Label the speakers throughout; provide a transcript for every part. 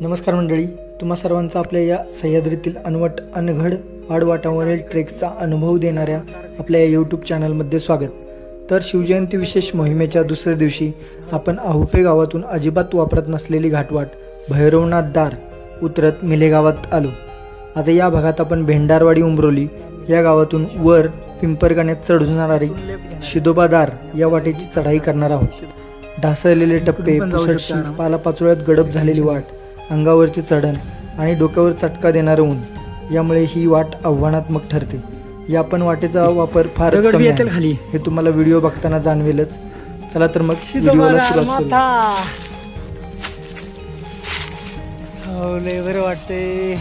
Speaker 1: नमस्कार मंडळी तुम्हा सर्वांचा आपल्या या सह्याद्रीतील अनवट अनघड वाडवाटावरील ट्रेकचा अनुभव देणाऱ्या आपल्या या यूट्यूब चॅनलमध्ये स्वागत. तर शिवजयंती विशेष मोहिमेच्या दुसऱ्या दिवशी आपण आहुपे गावातून अजिबात वापरत नसलेली घाटवाट भैरवनाथ दार उतरत मिले गावात आलो. आता या भागात आपण भेंडारवाडी उमरोली या गावातून वर पिंपरगाण्यात चढून जाणारी शिदोबा दार या वाटेची चढाई करणार आहोत. ढासळलेले टप्पे पुसटशी पालापाचोळ्यात गडप झालेली वाट अंगावरचे चढण आणि डोक्यावर चटका देणारं ऊन. यामुळे ही वाट आव्हानात्मक ठरते. या पण वाटेचा वापर फारच कमी आहे.
Speaker 2: खाली.
Speaker 1: हे तुम्हाला व्हिडिओ बघताना जाणवेलच. चला तर मग व्हिडिओला सुरुवात
Speaker 2: हो बरं वाटते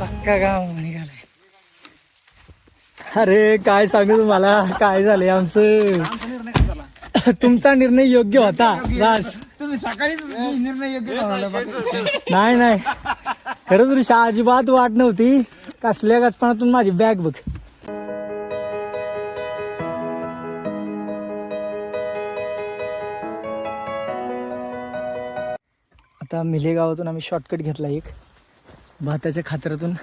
Speaker 2: पक्का गाव निघालाय. अरे काय सांगू तुम्हाला? काय झालंय आमचं? तुमचा निर्णय योग्य होता. बस.
Speaker 3: तुम्ही सकाळीच निर्णय योग्य
Speaker 2: नाही नाही. खरंच ऋषा अजिबात वाट नव्हती. कसल्या गचपणातून माझी बॅग बघ. आता मिले गावातून आम्ही शॉर्टकट घेतला एक. भाताच्या खाचरातून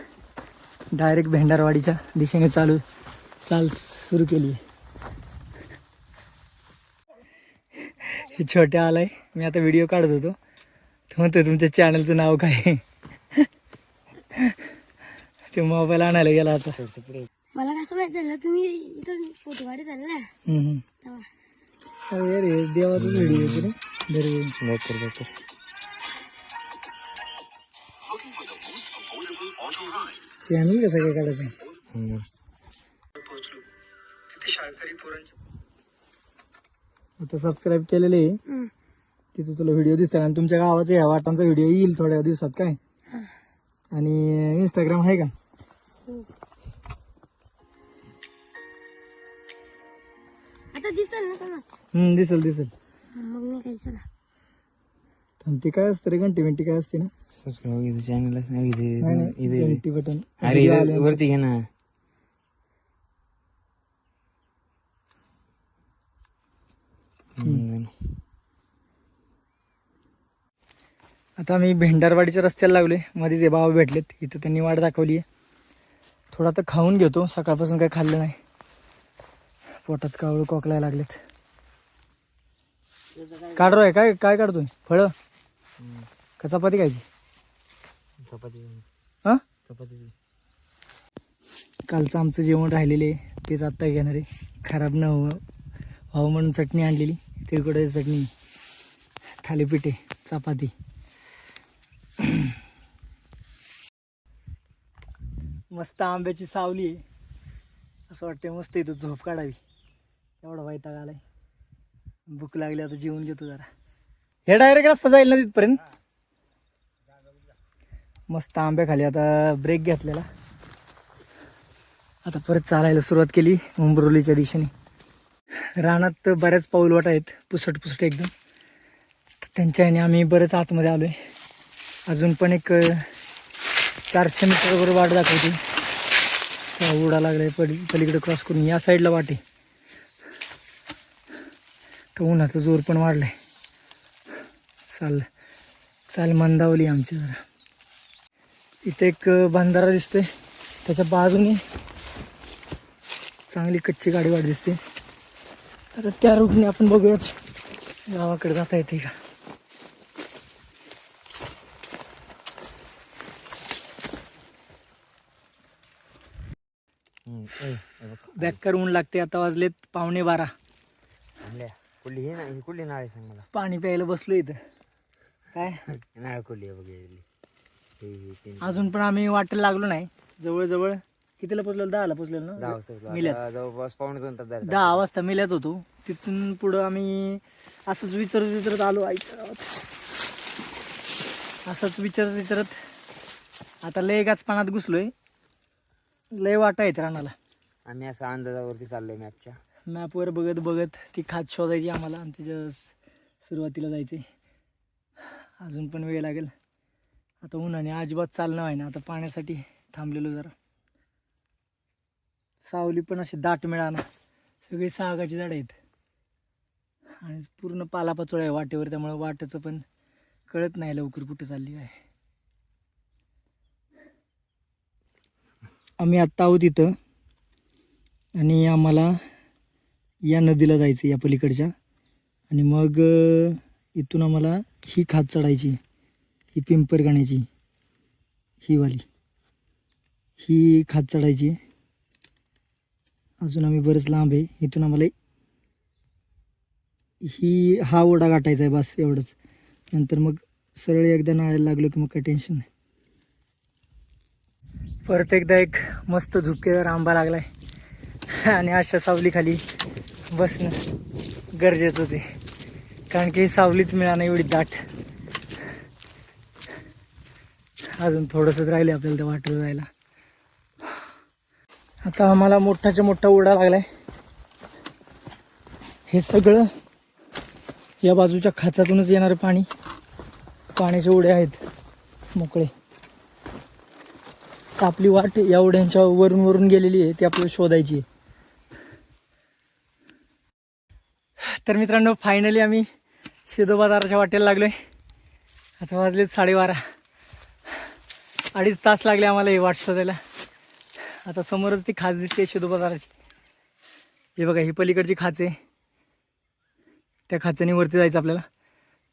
Speaker 2: डायरेक्ट भेंडारवाडीच्या दिशेने चालू चाल सुरू केली हे छोट्या आलाय. मी आता व्हिडिओ काढत होतो. तो म्हणतो तुमच्या चॅनलचं नाव काय? ते मोबाईल आणायला गेला आता.
Speaker 4: मला कसं माहीत झालं तुम्ही इथून फोटो काढत आले ना
Speaker 2: अरे अरे देवाचाच व्हिडिओ दरवेळी चॅनल कसं काय काढायचं? आता सबस्क्राईब केलेले. तिथे तुला व्हिडिओ दिसतात आणि तुमच्या गावाचा ह्या वाटांचा व्हिडिओ येईल थोड्या दिवसात काय? आणि इंस्टाग्राम आहे का?
Speaker 4: आता दिसल ना समज
Speaker 2: हम्म दिसेल दिसेल.
Speaker 4: मग मी काही चला.
Speaker 2: आणि ते काय असतं रे घंटी बिंटी काय असते ना?
Speaker 3: चॅनल
Speaker 2: नाही, नाही, घंटी बटन.
Speaker 3: अरे इथं वरती घे ना.
Speaker 2: आता आम्ही भेंडारवाडीच्या रस्त्याला लागलोय. मध्ये जे बाबा भेटलेत. इथं त्यांनी वाट दाखवली आहे. थोडा तर खाऊन घेतो. सकाळपासून काही खाल्लं नाही. पोटात कावळ कोकलायला लागलेत. काढतोय काय काय काढतोय? फळं? का चपाती खायची?
Speaker 3: चपाती
Speaker 2: हां?
Speaker 3: चपाती
Speaker 2: कालचं आमचं जेवण राहिलेलं आहे. तेच आत्ता घेणार आहे. खराब न व्हावं व्हावं म्हणून चटणी आणलेली. तिळकुटाची चटणी. थालीपीठे चपाती. मस्त आंब्याची सावली आहे. असं वाटतंय मस्त इथं झोप काढावी. एवढा वैताग आलाय. भूक लागली आता जेवून घेतो जरा. हे डायरेक्ट रस्ता जाईल ना तिथपर्यंत? मस्त आंब्या खाली आता ब्रेक घेतलेला. आता परत चालायला सुरुवात केली उंबरोलीच्या दिशेने. रानात तर बऱ्याच पाऊलवाट आहेत पुसट पुसट एकदम. त्यांच्या ह्याने आम्ही बरेच आतमध्ये आलो आहे अजून पण एक अं, चारशे मीटरवर वाट दाखवते. तेव्हा उडा लागलाय पली पलीकडे क्रॉस करून. या साईडला वाटे. तर उन्हाचा जोर पण वाढलाय. चाल चाल मंदावली आमची जरा. इथे एक बंधारा दिसतोय. त्याच्या बाजूने चांगली कच्ची गाडी वाट दिसते. आता त्या रूटने आपण बघूयाच गावाकडे जाता येते का? बॅक करून लागते आता वाजलेत पावणे बारा.
Speaker 3: कुठली ही नाही नाळ सांग मला?
Speaker 2: पाणी प्यायला बसलो इथं. काय?
Speaker 3: नाळ कुठली आहे बघ हे
Speaker 2: अजून पण आम्ही वाटेला लागलो नाही. जवळजवळ कितीला पोचलेलो? दहाला पोचलेलो ना? मिल्यात.
Speaker 3: जवळपास पावणे दोन तास
Speaker 2: दहा वाजता मिल्यात होतो. तिथून पुढं आम्ही असंच विचारत विचारत आलो गावात असंच विचारत विचारत आता लय गाच पाण्यात घुसलोय. लय वाटा आहेत रानाला.
Speaker 3: आम्ही असं अंदाजावरती चाललोय मॅपच्या
Speaker 2: मॅपवर बघत बघत ती खात शोधायची आम्हाला. आणि त्याच्या सुरुवातीला जायचे अजून पण वेळ लागेल. आता उन्हाने अजिबात चालणं आहे ना आता पाण्यासाठी थांबलेलो जरा. सावली पण अशी दाट मिळाना. सगळी सागाची झाडं आहेत. आणि पूर्ण पालापाचोळा आहे वाटेवर. त्यामुळे वाटेचं पण कळत नाही लवकर कुठं चालली आहे आम्ही आत्ता आहोत इथं. आणि आम्हाला या नदीला जायचं या पलीकडच्या. आणि मग इथून आम्हाला ही खात चढायची ही पिंपरगाण्याची ही वाली. ही खात चढायची. अजून आम्ही बरंच लांब आहे. इथून आम्हाला ही हा ओढा गाठायचा आहे बस एवढंच. नंतर मग सरळ एकदा नाळायला लागलो की मग काही टेन्शन नाही. परत एकदा एक मस्त झुपकेदार आंबा लागला आहे आणि अशा सावलीखाली बसणं गरजेचंच आहे. कारण की सावलीच मिळाणं एवढी दाट. अजून थोडंसंच राहिले आपल्याला त्या वाटेवर जायला. आता आम्हाला मोठाच्या मोठा उडा लागलाय. हे सगळं या बाजूच्या खाचातूनच येणारं पाणी. पाण्याचे उडे आहेत मोकळे. आपली वाट या उड्यांच्या वरून वरून गेलेली आहे ती आपल्याला शोधायची आहे. तर मित्रांनो फायनली आम्ही शिदोबाजाराच्या वाटेला लागलोय. आता वाजले साडेबारा. अडीच तास लागले आम्हाला ही वाट शोधायला. आता समोरच ती खाच दिसते शिदोबाजाराची हे बघा ही पलीकडची खाच. आहे त्या खाचाने वरती जायचं आपल्याला.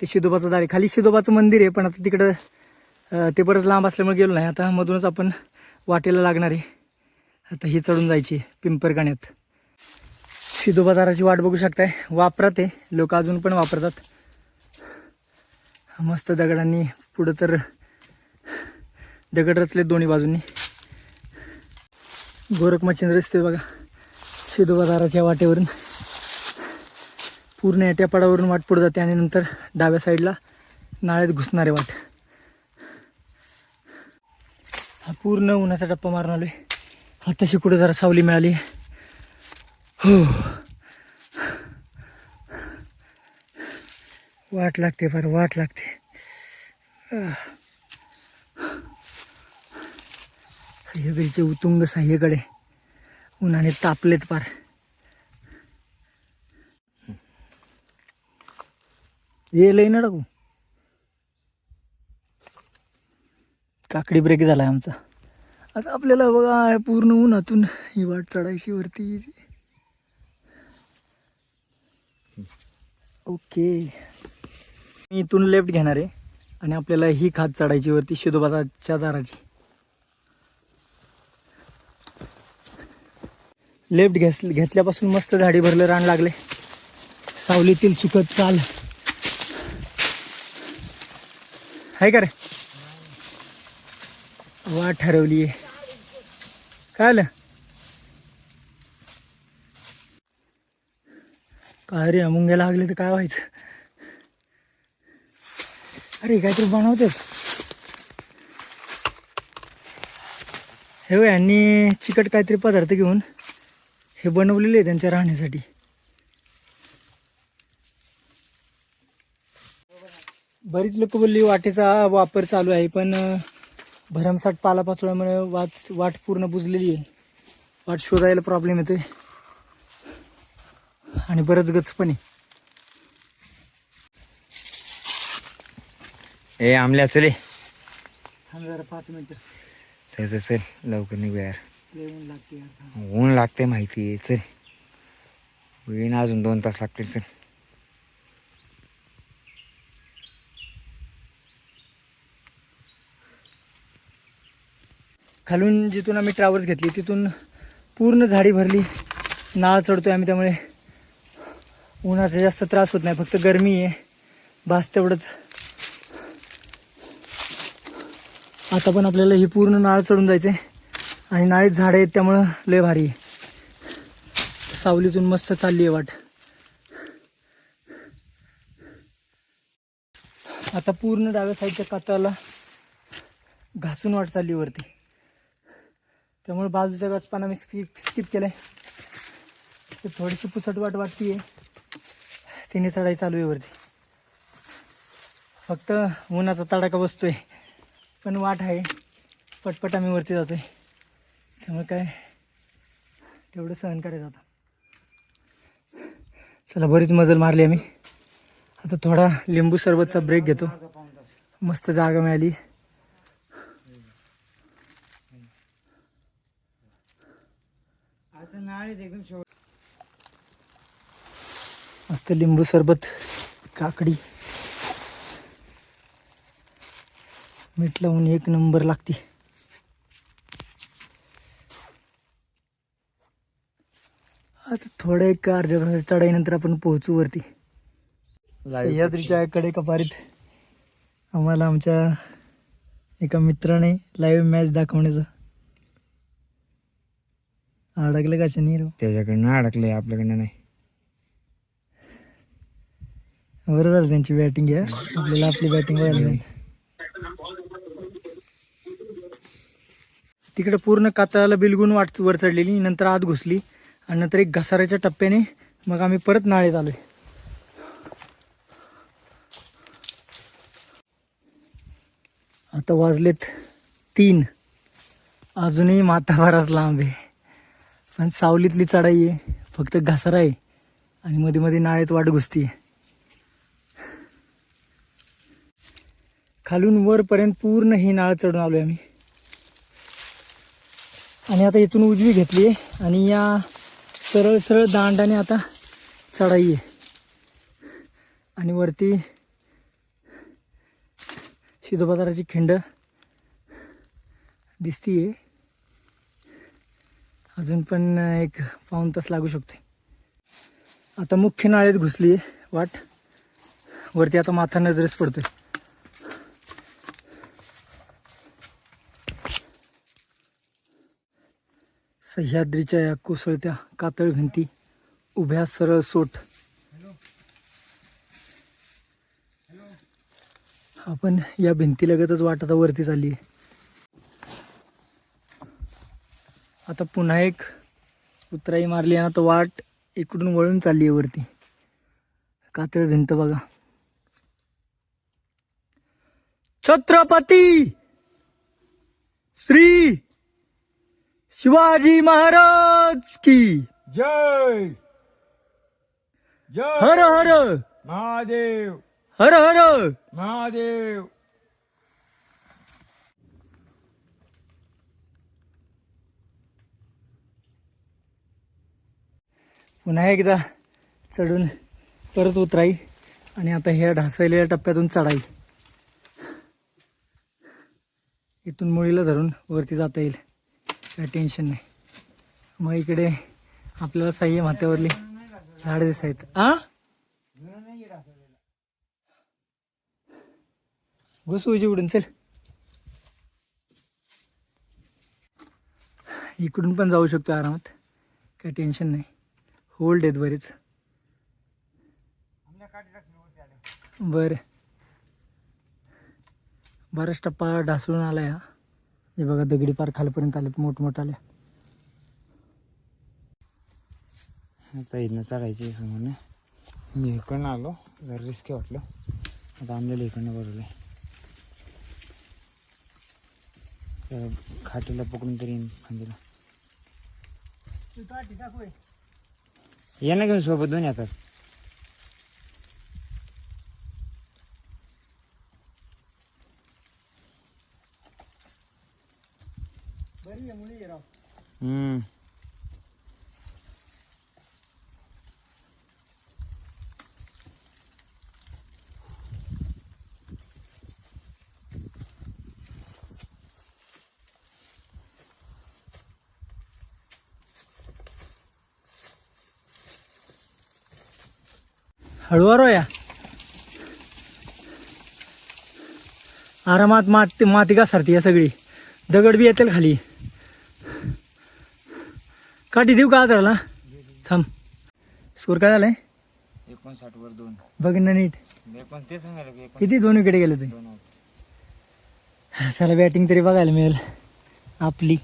Speaker 2: ते शिदोबाचं दार. आहे खाली शिदोबाचं मंदिर आहे पण आता तिकडं ते बरंच लांब असल्यामुळे गेलो नाही. आता मधूनच आपण वाटेला लागणार आहे. आता ही चढून जायची पिंपरगाण्यात. शिदोबाजाराची वाट बघू शकताय. वापरात. आहे लोक अजून पण वापरतात. मस्त दगडांनी पुढं तर दगड रचले दोन्ही बाजूंनी. गोरखमचिंद्र दिसतोय बघा. शिदोबाजाराच्या वाटेवरून. पूर्ण या टेपाडावरून वाट पुढे जाते आणि नंतर डाव्या साईडला नाळ्यात घुसणारे वाट. हा पूर्ण उन्हाचा टप्पा मारून आलोय. आताशी कुठं जरा सावली मिळाली. हो वाट लागते फार वाट लागते. सह्याद्रीचे उतुंग सह्यकडे उन्हाने तापलेत फार. ये ना टाकू हो. काकडी ब्रेक झाला आमचा. आता आपल्याला बघा पूर्ण उन्हातून ही वाट चढायची वरती. ओके. मी इथून लेफ्ट घेणार आहे आणि आपल्याला ही खात चढायची वरती शिदोबाच्या दाराची. लेफ्ट घेस घेतल्यापासून मस्त झाडी भरलं रान लागले. सावलीतील सुखद चाल. आहे का रे? वा ठरवली आहे काय आलं? काय रे मुंग्या लागले तर काय व्हायचं? अरे काहीतरी बनवते हे यांनी चिकट काहीतरी पदार्थ घेऊन हे बनवलेले आहे त्यांच्या राहण्यासाठी. बरीच लोक बोलली वाटेचा वापर चालू आहे पण भरमसाठ पालापाचोळ्यामुळे वाट वाट पूर्ण बुजलेली आहे. वाट शोधायला प्रॉब्लेम येतोय. आणि बरंच गच पण आहे
Speaker 3: ए आमल्या चले.
Speaker 2: थांब जरा पाच मिनिटं.
Speaker 3: चल चल चल. लवकर निघू यार.
Speaker 2: ऊन लागते यार.
Speaker 3: ऊन लागते माहिती आहे. चल. होईन अजून दोन तास लागतील चल.
Speaker 2: खालून जिथून आम्ही ट्रॅव्हल्स घेतली तिथून पूर्ण झाडी भरली. नाळ चढतोय आम्ही त्यामुळे. उन्हाचा जास्त त्रास होत नाही फक्त गरमी आहे. भास तेवढंच. आता पण आपल्याला ही पूर्ण नाळ चढून जायचं आहे आणि नाळीत झाडं आहेत त्यामुळं लय भारी आहे. सावलीतून मस्त चालली आहे वाट. आता पूर्ण डाव्या साईडच्या काताला घासून वाट चालली वरती. त्यामुळे बाजूच्या गाचपाना मी स्किप स्किप केलंय. आहे थोडीशी पुसट वाट वाटते तिने चढाई चालू आहे वरती. फक्त उन्हाचा तडाखा बसतोय. पण वाट आहे. पटपट आम्ही वरती जातोय. त्यामुळे काय तेवढं सहन करायचं आता. चला बरीच मजल मारली आम्ही. आता थोडा लिंबू सरबतचा ब्रेक घेतो. मस्त जागा मिळाली.
Speaker 3: आता नाळीत एकदम शेवट
Speaker 2: मस्त लिंबू सरबत काकडी. मीठ लावून एक नंबर लागते. आता थोडं एक अर्ध्या तास चढाईनंतर आपण पोहोचू वरती. सह्याद्रीच्या कडे कपारीत आम्हाला आमच्या एका मित्राने लाईव्ह मॅच दाखवण्याचा. अडकलं का शनी राव?
Speaker 3: त्याच्याकडनं अडकलंय आपल्याकडनं नाही.
Speaker 2: बरं झालं त्यांची बॅटिंग आहे आपल्याला आपली बॅटिंग व्हायला नाही. तिकडे पूर्ण कातळाला बिलगून वाट वर चढलेली नंतर आत घुसली आणि नंतर एक घसाऱ्याच्या टप्प्याने मग आम्ही परत नाळेत आलोय. आता वाजलेत तीन. अजूनही माथा लांब आहे. पण सावलीतली चढाई आहे फक्त घसारा आहे आणि मध्ये मध्ये नाळेत वाट घुसती आहे खालून वरपर्यंत पूर्ण ही नाळ चढून आलो आहे आम्ही. आणि आता इथून उजवी घेतली आहे. आणि या सरळ सरळ दांडाने आता चढाई आहे. आणि वरती शिदोबादाराची खिंड दिसतीये. अजून पण एक पाऊन तास लागू शकते. आता मुख्य नाळेत घुसली आहे वाट. वरती आता माथा नजरेस पडतोय. सह्याद्रीच्या या कोसळत्या कातळ भिंती उभ्या सरळ सोट आपण या भिंतीलगतच वाट आता वरती चालली आहे आता पुन्हा एक उतराई मारली आणि आता वाट इकडून वळून चालली आहे वरती. कातळ भिंत बघा. छत्रपती श्री शिवाजी महाराज की।
Speaker 3: जय। जय।
Speaker 2: हर हर।
Speaker 3: महादेव।
Speaker 2: हर हर।
Speaker 3: महादेव।
Speaker 2: पुन्हा एकदा चढून परत उतराई आणि आता ह्या ढासळलेल्या टप्प्यातून चढाई. इथून मुळीला धरून वरती जाता येईल. काय टेन्शन नाही. मग इकडे आपल्याला सह्य माथ्यावरली झाडं दिसायत. आहेत आ? घुसू उजी उडून चल. इकडून पण जाऊ शकतो आरामात. काय टेन्शन नाही. होल्ड आहेत बरेच. बर. बराच टप्पा ढासळून आला या हे बघा दगडी पार खालपर्यंत आलेत मोठमोठाल्या
Speaker 3: आता इथनं चढायची म्हणून मी इकडनं आलो जरा रिस्की वाटलं. आता आमल्याला इकडनं बरोबर खाटीला पकडून तरी येईन खांदीला. ये ना घेऊन सोबत दोन्ही आता हम्म.
Speaker 2: हळूवार या. आरामात माती माती का सारती या सगळी. दगड बी येतील खाली. काठी देऊ का आदराला थांब. स्कोर काय झालाय?
Speaker 3: एकोणसाठ वर दोन.
Speaker 2: बघ ना नीट. किती दोन विकेट गेले तुम्ही. चला बॅटिंग तरी बघायला मिळेल. आपली.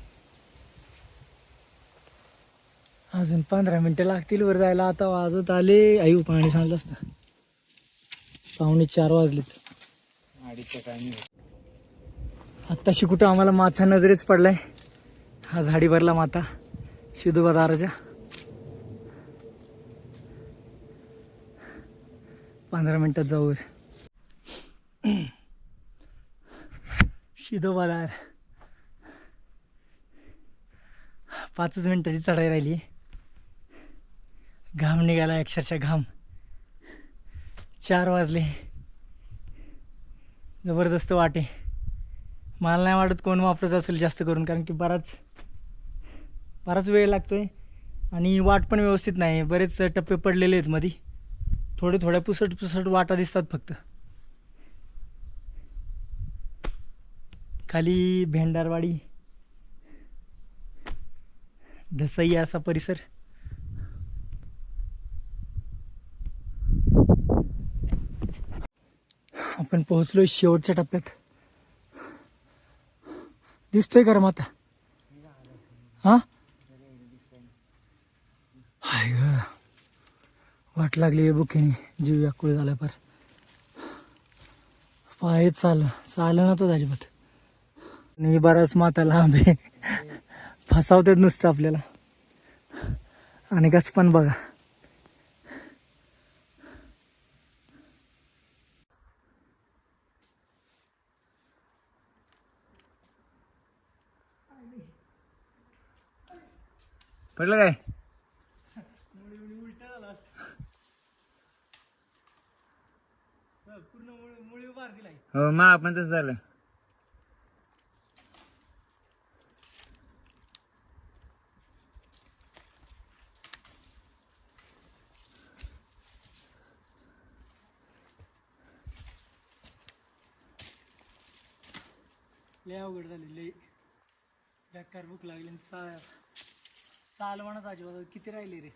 Speaker 2: अजून पंधरा मिनिटं लागतील वर जायला. आता वाजत आले. आयु पाणी सांगलं असतं. पावणे चार वाजलेत.
Speaker 3: अडीचच्या टायमिंग
Speaker 2: आत्ताशी कुठं आम्हाला माथा नजरेच पडलाय. हा झाडी भरला माता शिदोबा दाराच्या पंधरा मिनटात जाऊ शिदोबा दार पाचच मिनटाची चढाई राहिली घाम निघाला अक्षरशः घाम चार वाजले जबरदस्त वाटे मला नाही वाटत कोण वापरत असेल जास्त करून कारण की बराच बराच वेळ लागतो आहे आणि वाट पण व्यवस्थित नाही. बरेच टप्पे पडलेले आहेत मध्ये थोडे थोड्या पुसट पुसट वाटा दिसतात फक्त. खाली भेंडारवाडी. धसई असा परिसर. आपण पोहोचलो शेवटच्या टप्प्यात. दिसतोय का माता? हा हाय ग वाट लागली बुकीने. जीव व्याकुळ झाला फार पाय चाल चालं ना तो अजिबात. आणि बराच माताला आंबे फसावतात नुसतं आपल्याला. आणि गच पण बघा.
Speaker 3: पडलं काय? हो मग आपण तसं झालं.
Speaker 2: लय अवघड झाली लय. बेकार भूक लागली चा चाल म्हणा अजिबात किती राहिले रे?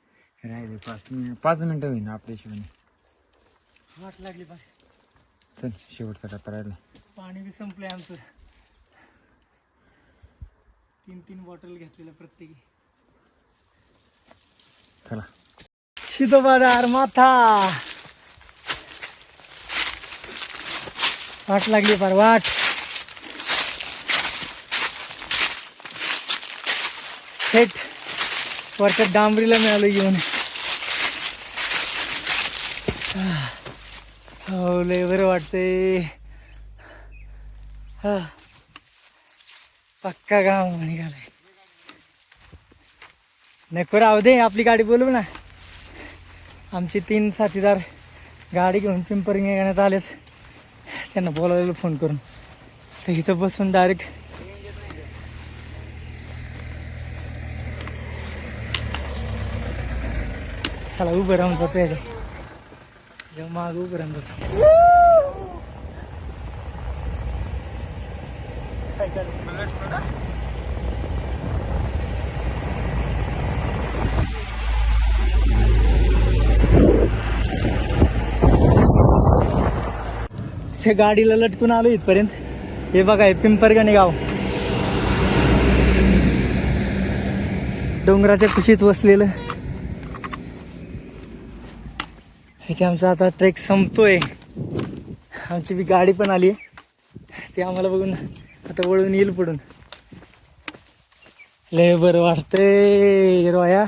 Speaker 3: राहिले पाच मिनिट पाच मिनिटं होईना आपल्या हिशोबाने.
Speaker 2: वाट लागली पण
Speaker 3: चल शेवटचा टप्पा राहिला.
Speaker 2: पाणी बी संपलंय आमचं. तीन तीन बॉटल घेतलेल्या प्रत्येकी.
Speaker 3: चला.
Speaker 2: शितोबादार माथा वाट लागली फार वाट. थेट वरच्या डांबरीला मिळालो घेऊन. हो लय बरं वाटतंय. हा. पक्का गाव निघालाय नको राहू दे आपली गाडी बोलू ना. आमचे तीन साथीदार गाडी घेऊन पिंपरी घेण्यात आलेत. त्यांना बोलावलेलं फोन करून. तर इथं बसून डायरेक्ट चला उभं राहून जातो जेव्हा माग उभं ते गाडीला लटकून आलो इथपर्यंत. हे बघा हे पिंपरगणे गाव. डोंगराच्या कुशीत वसलेलं. इथे आमचा आता ट्रेक संपतोय. आमची बी गाडी पण आली. ते आम्हाला बघून आता वळून येईल पुढून. लय बरं वाटतंय रोया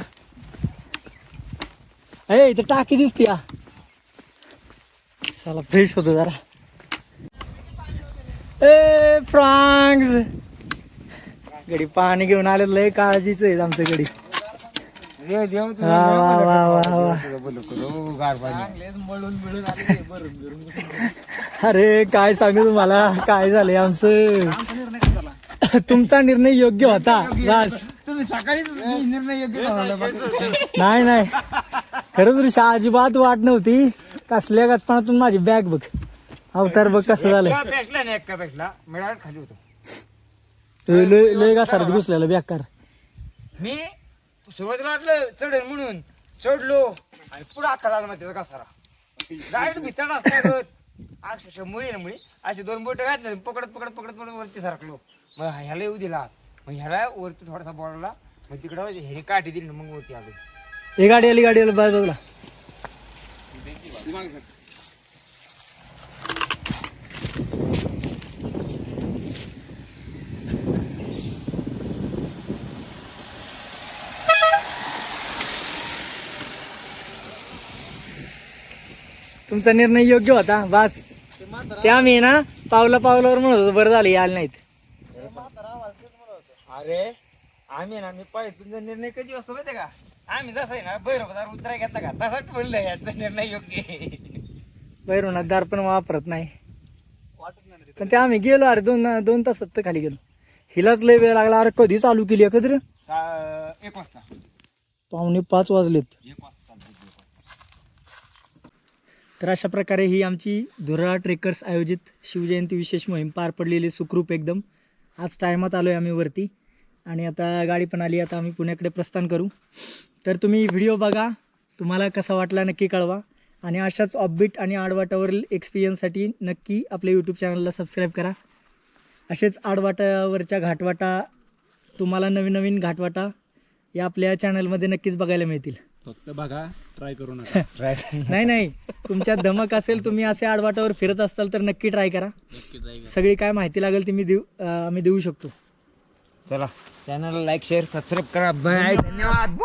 Speaker 2: अय इथं टाकी दिसते या. चला फ्रेश होतो जरा. ए फ्रांक्स. गडी पाणी घेऊन आलेलं लय काळजीच आहे आमचं गडी.
Speaker 3: देव देव
Speaker 2: वा वा वा वा वा.
Speaker 3: गार पाणी.
Speaker 2: अरे काय सांगू तुम्हाला? काय झालंय आमचं? तुमचा निर्णय योग्य होता. बस.
Speaker 3: तुम्ही सकाळीच निर्णय योग्य बनवला
Speaker 2: नाही नाही. खरंच ऋषा अजिबात वाट नव्हती. कसल्या गचपणातून माझी बॅग बघ. अवतार बघ कसं झालंय.
Speaker 3: एका पेटला नाही एका पेटला मिळाल खाली होतो.
Speaker 2: लय लय- लय घासारत घुसलेला बेकार
Speaker 3: मी सुरुवातीला वाटलं चढेल म्हणून. चढलो. आणि पुढे आता लागला मग त्याचा कसारा जायच भितड असतात अक्षरशः मुळी ना मुळी. असे दोन बोट घातले पकडत पकडत पकडत पकडत वरती सरकलो. मग ह्याला येऊ दिला. मग ह्याला वरती थोडासा बोलला मग तिकडं ह्याने काठी दिली मग वरती आलो.
Speaker 2: हे गाडी आली गाडी आली बाय तुमचा निर्णय योग्य होता बस. ते आम्ही ना पावला पावलावर म्हणत होतो बरं झालं यायला नाहीत.
Speaker 3: अरे आम्ही ना मी पाहिजे तुमचा निर्णय कधी असतो माहिती का? आम्ही जसं आहे ना बैरवदार उतरा घेतला का तसाच बोललं याचा निर्णय योग्य. आहे.
Speaker 2: बैरुनाथ दार पण वापरत नाही. पण ते आम्ही गेलो अरे दोन दोन तासात तर खाली गेलो. हिलाच लय वेळ लागला अरे कधी चालू केली आहे कधी रे
Speaker 3: सा- एक वाजता.
Speaker 2: पावणे पाच वाजलेत.
Speaker 3: एक वाजता.
Speaker 2: तर अशा प्रकारे ही आमची धुराळा ट्रेकर्स आयोजित शिवजयंती विशेष मोहीम पार पडलेली सुखरूप एकदम. आज टायमात आलो आहे आम्ही वरती. आणि आता गाडी पण आली आता आम्ही पुण्याकडे प्रस्थान करू. तर तुम्ही व्हिडिओ बघा तुम्हाला कसा वाटला नक्की कळवा. आणि अशाच ऑफबीट आणि आडवाटावरील एक्सपिरियन्ससाठी नक्की आपल्या यूट्यूब चॅनलला सबस्क्राईब करा. असेच आडवाटावरच्या घाटवाटा तुम्हाला नवीन नवीन घाटवाटा या आपल्या चॅनलमध्ये नक्कीच बघायला मिळतील.
Speaker 5: फक्त बघा. ट्राय करू नका.
Speaker 2: नाही नाही. तुमच्यात धमक असेल तुम्ही असे आडवाटावर फिरत असाल तर नक्की ट्राय करा. सगळी काय माहिती लागेल ती मी देऊ अं, आम्ही देऊ शकतो.
Speaker 3: चला. चॅनलला लाईक शेअर सबस्क्राईब करा. बाय धन्यवाद.